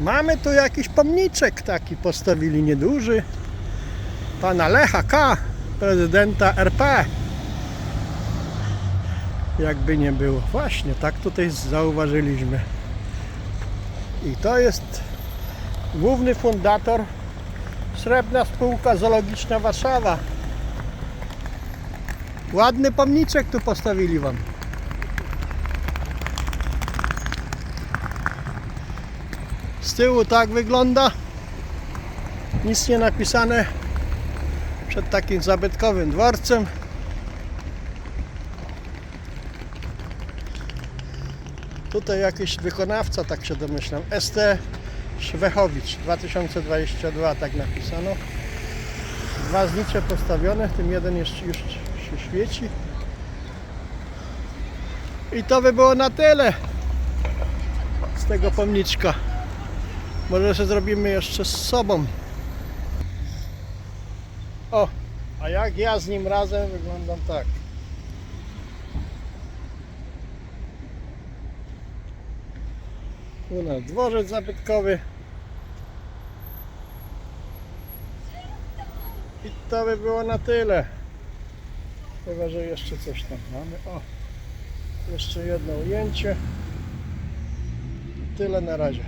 Mamy tu jakiś pomniczek taki postawili nieduży. Pana Lecha K., prezydenta RP. Jakby nie było. Właśnie, tak tutaj zauważyliśmy. I to jest główny fundator Srebrna Spółka Zoologiczna Warszawa. Ładny pomniczek tu postawili wam. Z tyłu tak wygląda. Nic nie napisane przed takim zabytkowym dworcem. Tutaj jakiś wykonawca, tak się domyślam. ST Szwechowicz 2022, tak napisano. Dwa znicze postawione, tym jeden jeszcze już się świeci. I to by było na tyle z tego pomniczka. Może sobie zrobimy jeszcze z sobą. O, a jak ja z nim razem wyglądam tak. U nas dworzec zabytkowy. I to by było na tyle. Chyba, że jeszcze coś tam mamy. O, jeszcze jedno ujęcie. Tyle na razie.